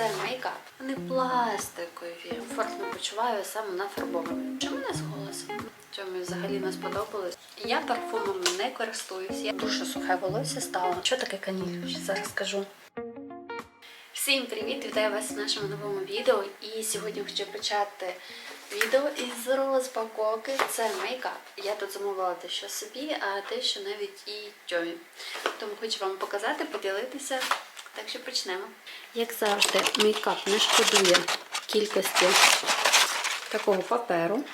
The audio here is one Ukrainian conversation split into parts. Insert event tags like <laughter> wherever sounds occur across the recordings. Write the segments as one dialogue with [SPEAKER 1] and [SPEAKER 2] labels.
[SPEAKER 1] це мейкап. Вони пластикові. Комфортно почуваю саме нафарбованою. Чому не з голосом? Чому взагалі не сподобалось? Я парфумом не користуюсь. Я дуже сухе волосся стало. Що таке каніль? Зараз скажу. Всім привіт! Вітаю вас в нашому новому відео. І сьогодні хочу почати відео із розпаковки. Це мейкап. Я тут замовила дещо собі, а дещо навіть і тьомі. Тому хочу вам показати, поділитися. Так що почнемо. Як завжди, мейкап не шкодує кількості такого паперу.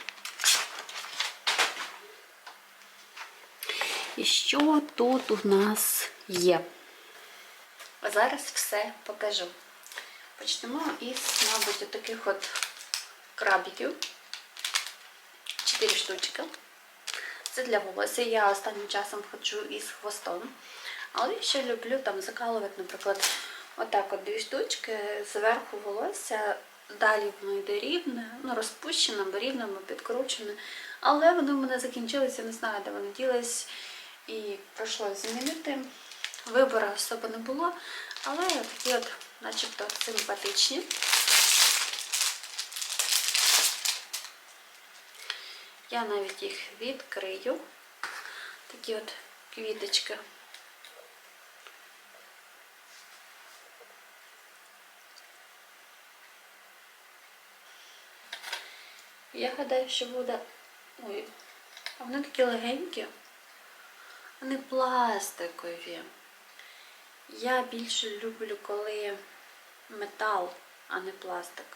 [SPEAKER 1] І що тут у нас є? Зараз все покажу. Почнемо із, мабуть, таких от крабиків. Чотири штучки. Це для волосся. Я останнім часом ходжу із хвостом. Але я ще люблю там закалувати, наприклад, отак от дві штучки, зверху волосся, далі воно йде рівне, ну розпущене, або рівне, підкручене. Але вони в мене закінчилися, не знаю, де вони ділись. І прийшлося змінити. Вибору особо не було, але такі от, начебто, симпатичні. Я навіть їх відкрию. Такі от квіточки. Я гадаю, що буде. Ой, вони такі легенькі. Вони пластикові. Я більше люблю, коли метал, а не пластик.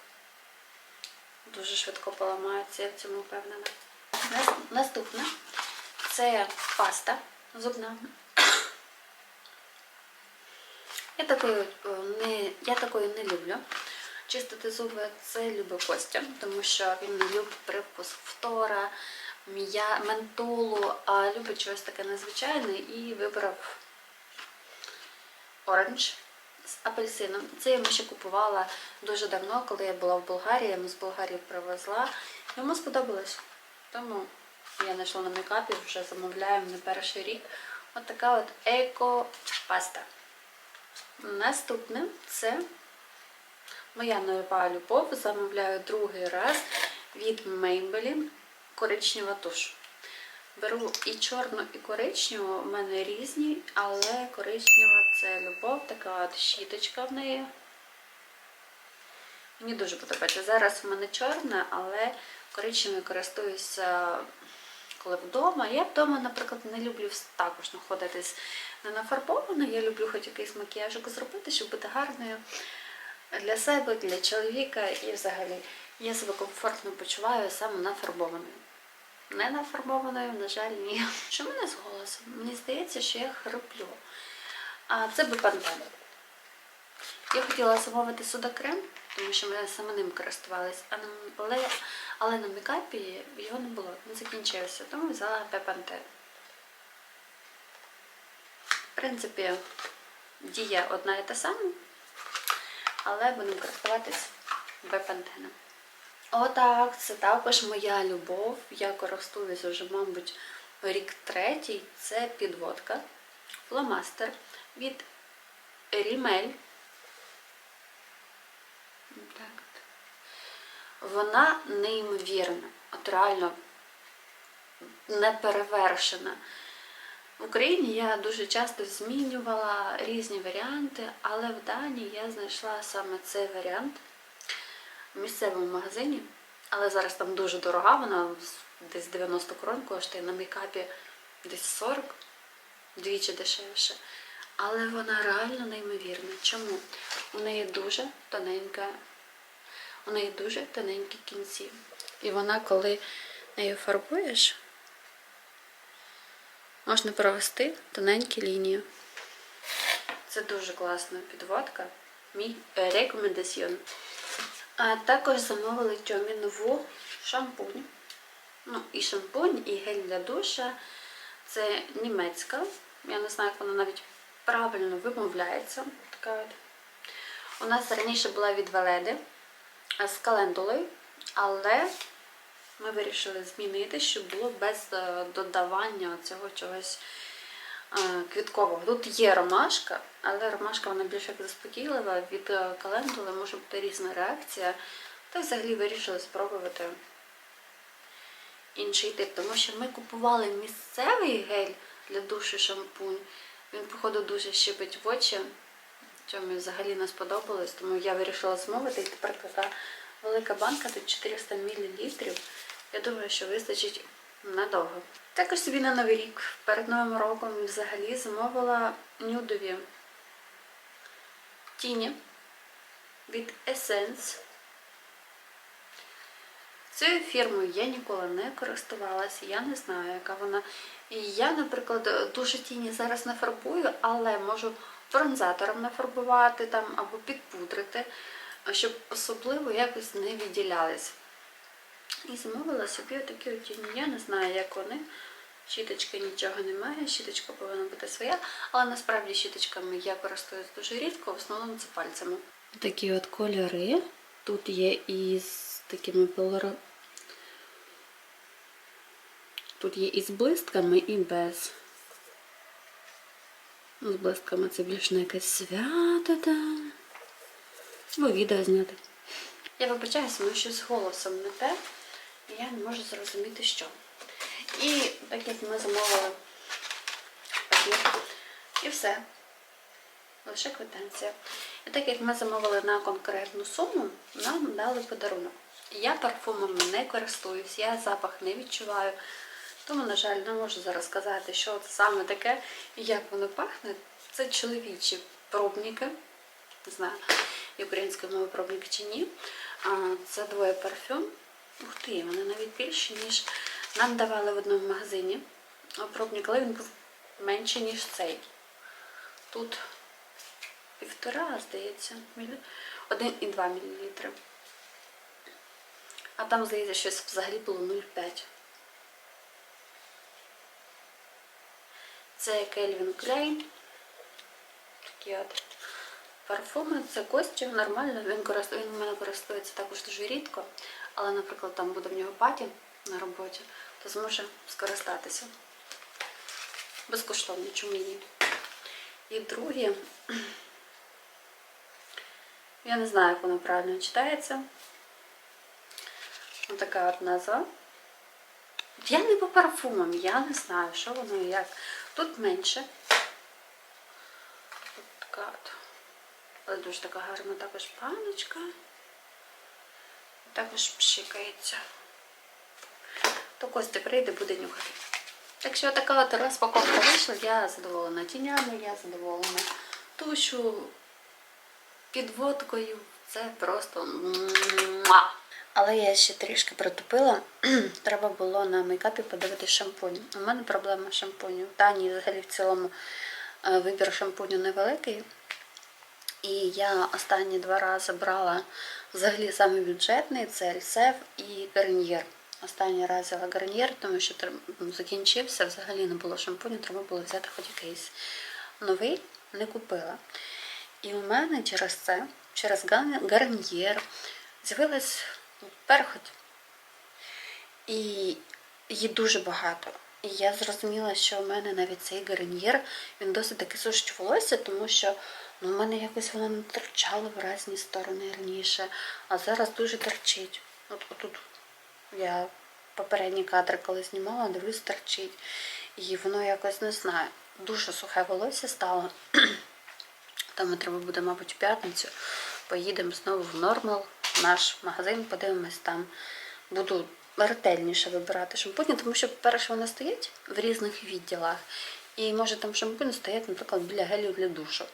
[SPEAKER 1] Дуже швидко поламаються, я в цьому впевнена. Нас- Наступне це паста зубна. Я такої, е, не, я такої не люблю. Чистити зуби це любить Костя, тому що він любить привкус фтора, м'я, ментолу, а любить щось таке незвичайне і вибрав оранж з апельсином. Це я йому ще купувала дуже давно, коли я була в Болгарії, я йому з Болгарії привезла. Йому сподобалось. Тому я знайшла на мейкапі, вже замовляємо на перший рік. От така от еко-паста. Наступне це моя нова любов. Замовляю другий раз від Maybelline коричнева туш. Беру і чорну, і коричневу, у мене різні, але коричнева це любов, така от щіточка в неї. Мені дуже подобається. Зараз в мене чорна, але коричневою користуюся коли вдома. Я вдома, наприклад, не люблю також знаходитись не нафарбовано. Я люблю хоч якийсь макіяжик зробити, щоб бути гарною для себе, для чоловіка і взагалі. Я себе комфортно почуваю саме нафарбованою. Не нафарбованою, на жаль, ні. Що мене з голосом? Мені здається, що я хриплю. А це бепантен. Я хотіла замовити судокрем, тому що ми саме ним користувалися, але, але на мікапі його не було, він закінчився, тому взяла бепантен. В принципі, дія одна і та сама, але будемо користуватись бепантеном. Отак, це також моя любов. Я користуюсь вже, мабуть, рік третій. Це підводка, фломастер від. Так. Вона неймовірна, от реально неперевершена. В Україні я дуже часто змінювала різні варіанти, але в Данії я знайшла саме цей варіант в місцевому магазині. Але зараз там дуже дорога, вона десь 90 крон коштує на мейкапі десь 40, двічі дешевше. Але вона реально неймовірна. Чому? У неї дуже тоненька, у неї дуже тоненькі кінці. І вона, коли нею фарбуєш, можна провести тоненькі лінії. Це дуже класна підводка. Мій е, рекомендаціон. А також замовили Тьомі нову шампунь. Ну, і шампунь, і гель для душа. Це німецька. Я не знаю, як вона навіть правильно вимовляється. Така от. У нас раніше була від Веледи з календулою, але ми вирішили змінити, щоб було без е, додавання цього чогось е, квіткового. Тут є ромашка, але ромашка вона більш як заспокійлива. Від е, календули може бути різна реакція. Та взагалі вирішили спробувати інший тип, тому що ми купували місцевий гель для душу шампунь. Він, походу, дуже щипить в очі, мені взагалі не сподобалось, тому я вирішила змовити. І тепер така велика банка, тут 400 мл. Я думаю, що вистачить надовго. Також собі на Новий рік перед Новим роком взагалі замовила нюдові тіні від Essence. Цією фірмою я ніколи не користувалася, я не знаю, яка вона. Я, наприклад, дуже тіні зараз не фарбую, але можу бронзатором нафарбувати там або підпудрити, щоб особливо якось не відділялись. І замовила собі отакі от тіні. Я не знаю, як вони. Щіточки нічого немає, щіточка повинна бути своя, але насправді щіточками я користуюсь дуже рідко, в основному це пальцями. Такі от кольори. Тут є із такими полора... Тут є і з блистками, і без. З блистками це більш на якесь свято там. Або відео зняти. Я вибачаюся, тому що з голосом не те, я не можу зрозуміти, що. І так як ми замовили пакет, і все. Лише квитанція. І так як ми замовили на конкретну суму, нам дали подарунок. Я парфумами не користуюсь, я запах не відчуваю. Тому, на жаль, не можу зараз сказати, що це саме таке і як воно пахне. Це чоловічі пробники. Не знаю, українською мовою пробник чи ні. Це двоє парфюм. Ух ти, вони навіть більші, ніж нам давали в одному магазині. Пробник, але він був менший, ніж цей. Тут півтора, здається, мілі... 1,2 мл. А там, здається, щось взагалі було 0,5. Це Кельвін Клейн. Такі от парфуми. Це Костя, нормально. Він, корист... він в мене користується також дуже рідко. Але, наприклад, там буде в нього паті на роботі, то зможе скористатися. Безкоштовно, чому ні. І друге, <clears throat> я не знаю, як воно правильно читається. Ось така от назва. Я не по парфумам, я не знаю, що воно і як. Тут менше. Така от. Але дуже така гарна також паночка. Також пшикається. То Костя прийде, буде нюхати. Так що така от розпаковка вийшла, я задоволена тінями, я задоволена тушу, підводкою. Це просто. Але я ще трішки притупила. <clears throat> Треба було на мейкапі подивитися шампунь. У мене проблема з шампуню. Тані взагалі в цілому е, вибір шампуню невеликий. І я останні два рази брала взагалі саме бюджетний це Ельсев і Гарньєр. Останній раз взяла Гарньєр, тому що закінчився, взагалі не було шампуню, треба було взяти хоч якийсь новий, не купила. І у мене через це, через Гарньєр, з'явилась перхоть. І її дуже багато. І я зрозуміла, що у мене навіть цей гарнір, він досить таки сушить волосся, тому що ну, у мене якось воно не торчало в різні сторони раніше, а зараз дуже торчить. От отут я попередні кадри, коли знімала, дивлюсь, торчить. І воно якось не знаю, дуже сухе волосся стало. <clears throat> Тому треба буде, мабуть, в п'ятницю. Поїдемо знову в Нормал, в наш магазин, подивимось там. Буду ретельніше вибирати шампуні, тому що, по-перше, вони стоять в різних відділах. І може там шампунь стоять, наприклад, біля гелів для душу.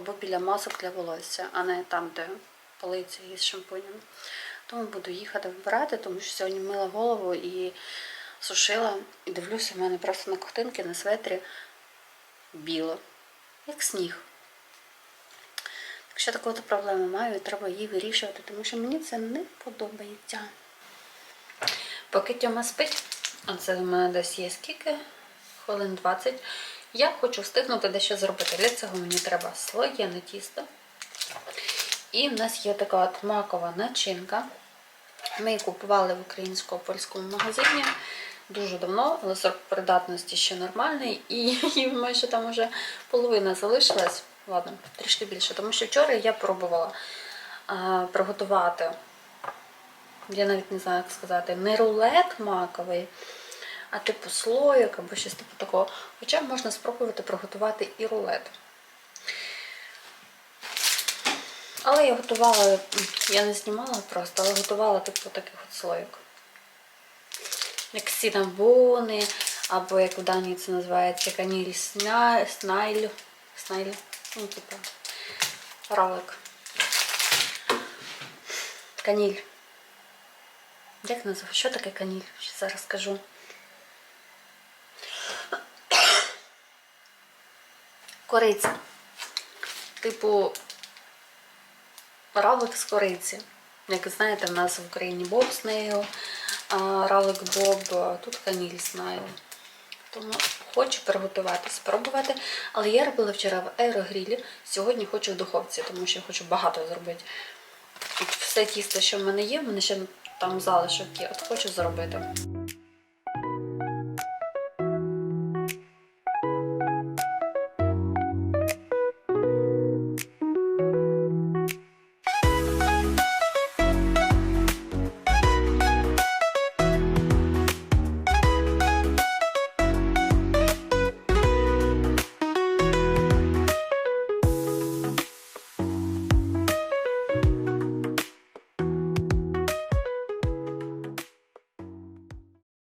[SPEAKER 1] Або біля масок для волосся, а не там, де полиці із шампунями. Тому буду їхати вибирати, тому що сьогодні мила голову і сушила. І дивлюся, в мене просто на ковтинки, на светрі біло, як сніг. Якщо таку от проблему маю, треба її вирішувати, тому що мені це не подобається. Поки Тьома спить, а це в мене десь є скільки, хвилин 20. Я хочу встигнути дещо зробити. Для цього мені треба слоєне тісто. І в нас є така от макова начинка. Ми її купували в українсько-польському магазині. дуже давно, але срок придатності ще нормальний, і, <laughs> і майже там вже половина залишилась. Ладно, трішки більше, тому що вчора я пробувала а, приготувати, я навіть не знаю, як сказати, не рулет маковий, а типу слоїк або щось типу такого. Хоча можна спробувати приготувати і рулет. Але я готувала, я не знімала просто, але готувала типу таких от слоїк. Як сінабони, або як в Данії це називається каніль снайль. Снайль. Ну, типу, ролик. Каніль. Як називається? Що таке каніль? Зараз скажу. Кориця. Типу, равлик з кориці. Як знаєте, в нас в Україні Боб з нею, а равлик Боб, тут каніль з нею. Тому хочу приготувати, спробувати. Але я робила вчора в аерогрілі, сьогодні хочу в духовці, тому що я хочу багато зробити. Все тісто, що в мене є, в мене ще там залишок є, от хочу зробити.